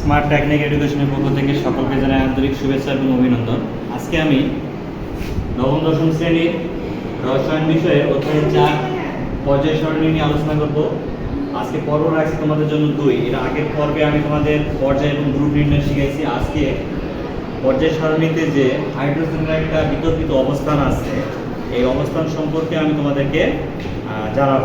Smart technique এডুকেশনের পক্ষ থেকে সকলকে জানাই আন্তরিক শুভেচ্ছা এবং অভিনন্দন। আজকে আমি নবম, দশম শ্রেণির রসায়ন বিষয়ে অধ্যায় চার পর্যায় সারণী নিয়ে আলোচনা করব। আজকে পর্ব রাখছি তোমাদের জন্য দুই। এর আগের পর্বে আমি তোমাদের পর্যায় এবং গ্রুপ নির্ণয় শিখেছি আজকে পর্যায় সারণীতে যে হাইড্রোজেনের একটা বিতর্কিত অবস্থান আছে, এই অবস্থান সম্পর্কে আমি তোমাদেরকে জানাব।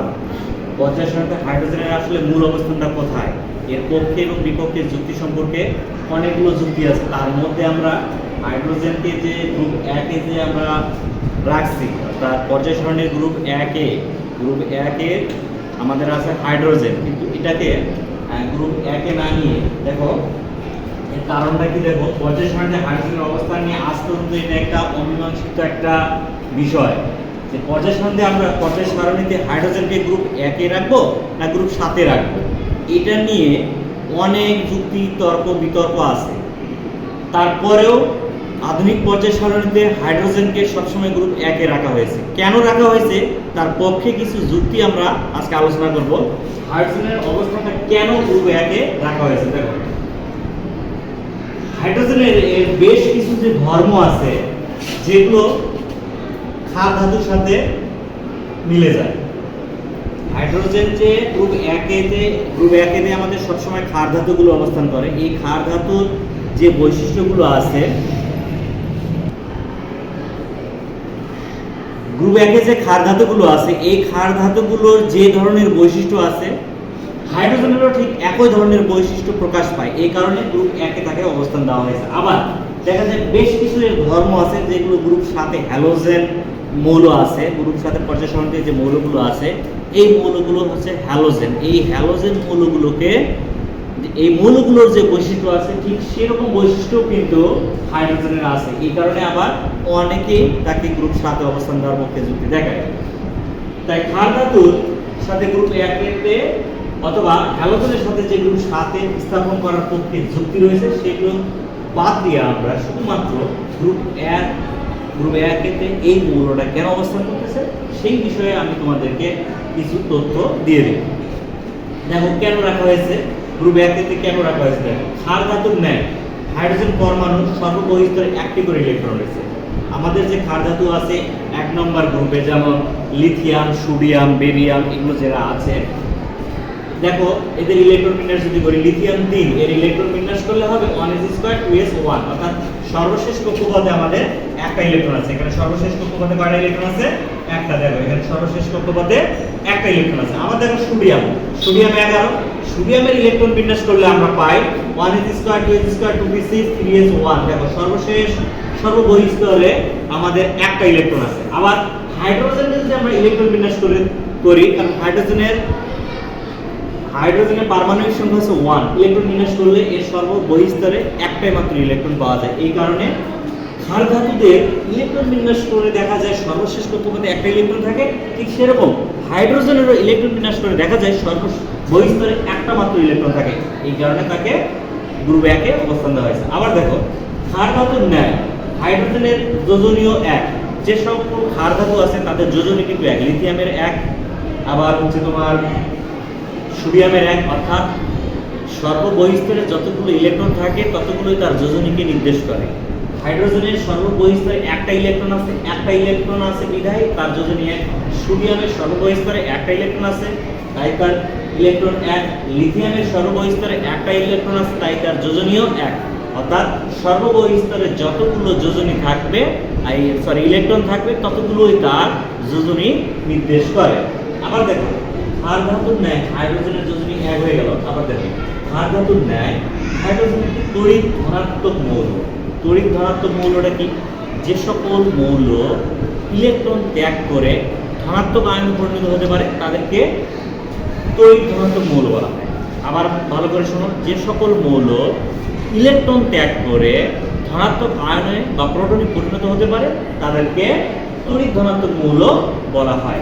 পর্যায় সারণীতে হাইড্রোজেনের আসলে মূল অবস্থানটা কোথায়? এর পক্ষে এবং বিপক্ষে যুক্তি সম্পর্কে অনেকগুলো যুক্তি আছে। তার মধ্যে আমরা হাইড্রোজেনকে যে গ্রুপ একে যে আমরা রাখছি, অর্থাৎ পর্যায় সারণীর গ্রুপ একে গ্রুপ একে আমাদের আছে হাইড্রোজেন। কিন্তু এটাকে গ্রুপ একে না নিয়ে, দেখো, এর কারণটা কি দেখো? পর্যায় সারণীতে হাইড্রোজেনের অবস্থান নিয়ে আজ পর্যন্ত এটা একটা অমীমাংসিত একটা বিষয়। যে পর্যায় সারণীতে আমরা, পর্যায় সারণীতে হাইড্রোজেনকে গ্রুপ একে রাখব না গ্রুপ সাতে রাখব? এটা নিয়ে অনেক যুক্তি, তর্ক, বিতর্ক আছে। তারপরেও আধুনিক পর্যায় সারণীতে হাইড্রোজেনকে সবসময় গ্রুপ একে রাখা হয়েছে। কেন রাখা হয়েছে? তার পক্ষে কিছু যুক্তি আমরা আজকে আলোচনা করব। হাইড্রোজেনের অবস্থানটা কেন গ্রুপ একে রাখা হয়েছে? দেখো। হাইড্রোজেনের এর বেশ কিছু যে ধর্ম আছে, যেগুলো ক্ষার ধাতুর সাথে মিলে যায়। হাইড্রোজেন যে গ্রুপ একেতে গ্রুপ একেতে আমাদের সবসময় ক্ষার ধাতুগুলো অবস্থান করে। এই ক্ষার ধাতুর যে বৈশিষ্ট্যগুলো আছে, গ্রুপ একে যে ক্ষার ধাতুগুলো আছে, এই ক্ষার ধাতুগুলোর যে ধরনের বৈশিষ্ট্য আছে, হাইড্রোজেনেরও ঠিক একই ধরনের বৈশিষ্ট্য প্রকাশ পায়। এই কারণে গ্রুপ একে তাকে অবস্থান দেওয়া হয়েছে। আবার দেখা যায় বেশ কিছু ধর্ম আছে যেগুলো গ্রুপ সাথে হ্যালোজেন মৌল আছে গ্রুপ সাথে পর্যায় সারণীতে যে মৌলগুলো আছে, এই মৌলগুলো হচ্ছে হ্যালোজেন এই হ্যালোজেন মৌলগুলোকে, এই মৌলগুলোর যে বৈশিষ্ট্য আছে, ঠিক সেরকম বৈশিষ্ট্য কিন্তু হাইড্রোজেনের আছে। এই কারণে আবার অনেকেই তাকে গ্রুপ সাথে অবস্থান দেওয়ার পক্ষে যুক্তি দেখায়। তাই ক্ষার ধাতুর সাথে গ্রুপ একেতে অথবা হ্যালোজেনের সাথে যে গ্রুপ সাথে স্থাপন করার পক্ষে যুক্তি রয়েছে, সেগুলো বাদ দিয়ে আমরা শুধুমাত্র গ্রুপ এক গ্রুপ একেতে এই মৌলটা কেন অবস্থান করতেছে, সেই বিষয়ে আমি তোমাদেরকে কিছু তথ্য দিয়ে দেব। দেখো, কেন রাখা হয়েছে? গ্রুপ একেতে কেন রাখা হয়েছে? দেখো ক্ষার ধাতুর ন্যায় হাইড্রোজেন পরমাণু সর্ববহিস্তরে একটি করে ইলেকট্রন রয়েছে। আমাদের যে ক্ষার ধাতু আছে, এক নম্বর গ্রুপে যেমন লিথিয়াম, সোডিয়াম, বেরিয়াম, এগুলো যারা আছে দেখো, এদের ইলেকট্রন বিন্যাস যদি করি লিথিয়াম তিন, এর ইলেকট্রন বিন্যাস করলে হবে one s square two s one অর্থাৎ সর্বশেষ কক্ষপথে আমাদের একটা ইলেকট্রন আছে। এখানে সর্বশেষ কক্ষপথে কয়টা ইলেকট্রন আছে? একটা, দেখো, এখানে সর্বশেষ কক্ষপথে একটা ইলেকট্রন আছে। আমার দেখো সোডিয়াম। সোডিয়াম এগারো। সোডিয়ামের ইলেকট্রন বিন্যাস করলে আমরা পাই one s square two s square two p six three s one দেখো, সর্বশেষ সর্ববহিস্তরে আমাদের একটা ইলেকট্রন আছে। আবার হাইড্রোজেনের যদি আমরা ইলেকট্রন বিন্যাস করে, করি কারণ হাইড্রোজেনের হাইড্রোজেনের পারমাণবিক সংখ্যা হচ্ছে ওয়ান ইলেকট্রন বিন্যাস করলে এর সর্ববহিস্তরে একটাই মাত্র ইলেকট্রন পাওয়া যায়। এই কারণে ক্ষার ধাতুদের ইলেকট্রন বিন্যাস করে দেখা যায় সর্বশেষ কক্ষপথে একটা ইলেকট্রন থাকে। ঠিক সেরকম হাইড্রোজেনেরও ইলেকট্রন বিন্যাস করে দেখা যায় সর্ব সর্ববহিস্তরে একটা মাত্র ইলেকট্রন থাকে। এই কারণে তাকে গ্রুপ একে অবস্থান দেওয়া হয়েছে। আবার দেখো, ক্ষার ধাতুর ন্যায় হাইড্রোজেনের যোজনীয় এক। যে সকল ক্ষার ধাতু আছে, তাদের যোজনী কিন্তু এক। লিথিয়ামের এক, আবার হচ্ছে তোমার সোডিয়ামের এক অর্থাৎ সর্ববহিস্তরে যতগুলো ইলেকট্রন থাকে, ততগুলোই তার যোজনীকে নির্দেশ করে। হাইড্রোজেনের সর্ববহিস্তরে একটা ইলেকট্রন আছে, একটা ইলেকট্রন আছে বিধায় তার যোজনী এক। সোডিয়ামের সর্ববহিস্তরে একটা ইলেকট্রন আছে, তাই তার ইলেকট্রন এক। লিথিয়ামের সর্ববহিস্তরে একটা ইলেকট্রন আছে, তাই তার যোজনীয় এক। অর্থাৎ সর্ববহিস্তরে যতগুলো যোজনী থাকবে সরি ইলেকট্রন থাকবে, ততগুলোই তার যোজনী নির্দেশ করে। আবার দেখো ক্ষার ধাতুর ন্যায় হাইড্রোজেনের যোজনী এক হয়ে গেল, আবার দেখো। ক্ষার ধাতুর ন্যায় হাইড্রোজেন একটি তড়িৎ ধনাত্মক মৌল, তড়িৎ ধনাত্মক মৌলটা কি? যে সকল মৌল ইলেকট্রন ত্যাগ করে ধনাত্মক আয়নে পরিণত হতে পারে, তাদেরকে তড়িৎ ধনাত্মক মৌল বলা হয়। আবার ভালো করে শোনো, যে সকল মৌল ইলেকট্রন ত্যাগ করে ধনাত্মক আয়নে বা প্রোটনে পরিণত হতে পারে, তাদেরকে তড়িৎ ধনাত্মক মৌল বলা হয়।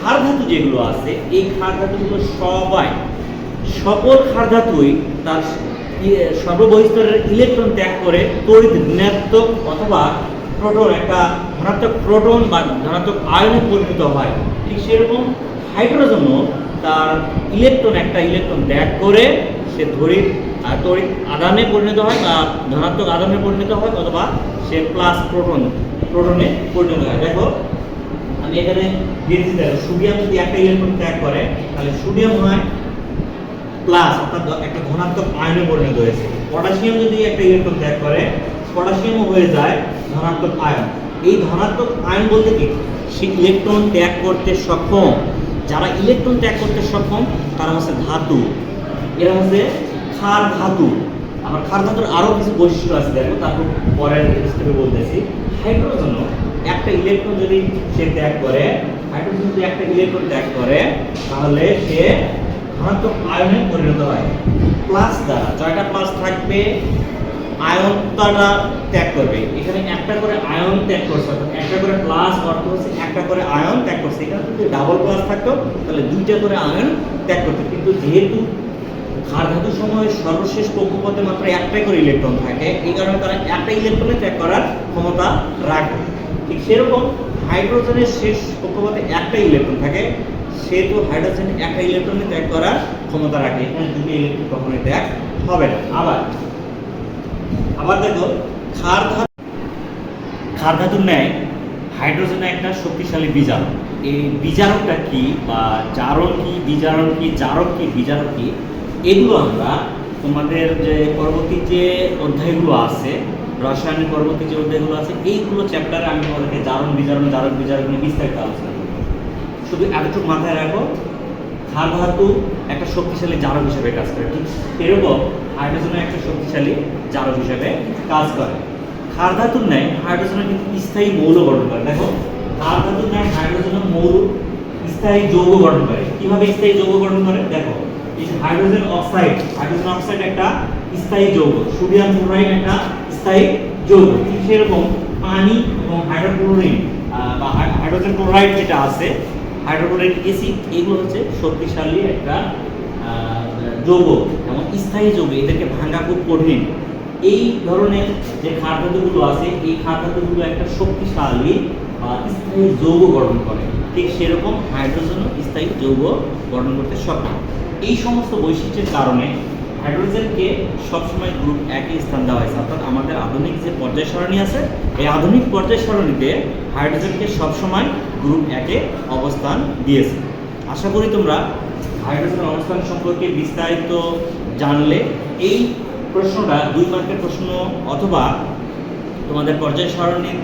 ক্ষার ধাতু যেগুলো আছে এই ক্ষার ধাতুগুলো সবাই সকল ক্ষার ধাতুই তার সর্ববহিস্তরের ইলেকট্রন ত্যাগ করে তড়িৎ ঋণাত্মক অথবা প্রোটন একটা ধনাত্মক প্রোটন বা ধনাত্মক আয়নে পরিণত হয়। ঠিক সেরকম হাইড্রোজেনও তার ইলেকট্রন একটা ইলেকট্রন ত্যাগ করে সে আহ, তড়িৎ আদানে পরিণত হয় বা ধনাত্মক আদানে পরিণত হয় অথবা সে প্লাস প্রোটন প্রোটনে পরিণত হয়। দেখো আমি এখানে দিয়েছি দেখো সোডিয়াম যদি একটা ইলেকট্রন ত্যাগ করে, তাহলে সোডিয়াম হয় প্লাস অর্থাৎ একটা ধনাত্মক আয়নে পরিণত হয়েছে। পটাশিয়াম যদি একটা ইলেকট্রন ত্যাগ করে, পটাশিয়ামও হয়ে যায় ধনাত্মক আয়ন। এই ধনাত্মক আয়ন বলতে কি? সে ইলেকট্রন ত্যাগ করতে সক্ষম। যারা ইলেকট্রন ত্যাগ করতে সক্ষম, তারা হচ্ছে ধাতু। এরা হচ্ছে ক্ষার ধাতু। আবার ক্ষার ধাতুর আরও কিছু বৈশিষ্ট্য আছে, দেখো, তারপর পরের স্টেপে বলতেছি। হাইড্রোজেন একটা ইলেকট্রন যদি সে ত্যাগ করে হাইড্রোজেন যদি একটা ইলেকট্রন ত্যাগ করে, তাহলে সে ধনাত্মক আয়নে পরিণত হয়। প্লাস দ্বারা জয়টা প্লাস থাকবে আয়নটা ত্যাগ করবে। এখানে একটা করে আয়ন ত্যাগ করছে, অর্থাৎ একটা করে প্লাস অর্থ হচ্ছে একটা করে আয়ন ত্যাগ করছে। এখানে যদি ডাবল প্লাস থাকতো, তাহলে দুইটা করে আয়ন ত্যাগ করতো। কিন্তু যেহেতু ক্ষার ধাতু সময়ের সর্বশেষ কক্ষপথে মাত্র একটাই করে ইলেকট্রন থাকে, এই কারণে তারা একটা ইলেকট্রনে ত্যাগ করার ক্ষমতা রাখে। ঠিক সেরকম হাইড্রোজেনের শেষ কক্ষপথে একটা ইলেকট্রন থাকে, সেহেতু হাইড্রোজেন একটা ইলেকট্রনে ত্যাগ করার ক্ষমতা রাখে, এখানে দুটো ইলেকট্রন কখনোই ত্যাগ হবে না। আবার আবার দেখো খার ধাতু খার ধাতুর ন্যায় হাইড্রোজেন একটা শক্তিশালী বিজারক এই বিজারকটা কি বা জারণ কি বিজারণ কি জারক কি বিজারক কি, এগুলো আমরা তোমাদের যে পরবর্তী যে অধ্যায়গুলো আছে রসায়নের পরবর্তী যে অধ্যায়গুলো আছে, এইগুলো চ্যাপ্টারে আমি তোমাদেরকে জারণ বিজারণ জারক বিজারক নিয়ে বিস্তারিত আলোচনা করব। শুধু এতটুকু মাথায় রাখো ক্ষার ধাতু একটা শক্তিশালী জারক হিসেবে কাজ করে। ঠিক এরকম হাইড্রোজেনও একটা শক্তিশালী জারক হিসেবে কাজ করে। ক্ষার ধাতুর ন্যায় হাইড্রোজেনের কিন্তু স্থায়ী মৌল গঠন করে। দেখো, ক্ষার ধাতুর ন্যায় হাইড্রোজেনের মৌল স্থায়ী যৌগ গঠন করে। কীভাবে স্থায়ী যৌগ গঠন করে? দেখো হাইড্রোজেন অক্সাইড হাইড্রোজেন অক্সাইড একটা স্থায়ী যৌগ। সোডিয়াম ক্লোরাইড একটা স্থায়ী যৌগ ঠিক সেরকম পানি এবং হাইড্রোক্লোরিন বা হাইড্রোজেন ক্লোরাইড যেটা আছে হাইড্রোক্লোরিক অ্যাসিড এগুলো হচ্ছে শক্তিশালী একটা যৌগ এবং স্থায়ী যৌগ, এদেরকে ভাঙা খুব কঠিন। এই ধরনের যে ধাতুগুলো আছে, এই ধাতুগুলো একটা শক্তিশালী বা স্থায়ী যৌগ গঠন করে। ঠিক সেরকম হাইড্রোজেনও স্থায়ী যৌগ গঠন করতে সক্ষম। এই সমস্ত বৈশিষ্ট্যের কারণে হাইড্রোজেনকে সবসময় গ্রুপ একই স্থান দেওয়া হয়েছে। অর্থাৎ আমাদের আধুনিক যে পর্যায় সারণী আছে, এই আধুনিক পর্যায় সারণীতে হাইড্রোজেনকে সবসময় গ্রুপ একে অবস্থান দিয়েছে। আশা করি তোমরা হাইড্রোজেনের অবস্থান সম্পর্কে বিস্তারিত জানলে এই প্রশ্নটা, দুই মার্কের প্রশ্ন অথবা তোমাদের পর্যায় সারণীর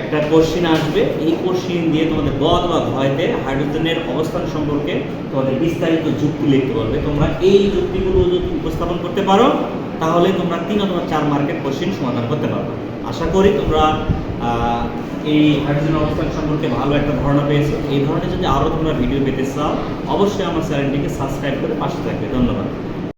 একটা কোশ্চিন আসবে। এই কোশ্চিন দিয়ে তোমাদের গ অথবা ভয়তে হাইড্রোজেনের অবস্থান সম্পর্কে তোমাদের বিস্তারিত যুক্তি লিখতে বলবে। তোমরা এই যুক্তিগুলো যদি উপস্থাপন করতে পারো, তাহলে তোমরা তিন অথবা চার মার্কের কোশ্চিন সমাধান করতে পারো। আশা করি তোমরা এই হাইড্রোজেন অবস্থান সম্পর্কে ভালো একটা ধারণা পেয়েছ। এই ধরনের যদি আরও তোমরা ভিডিও পেতে চাও, অবশ্যই আমার চ্যানেলটিকে সাবস্ক্রাইব করে পাশে থাকবে। ধন্যবাদ।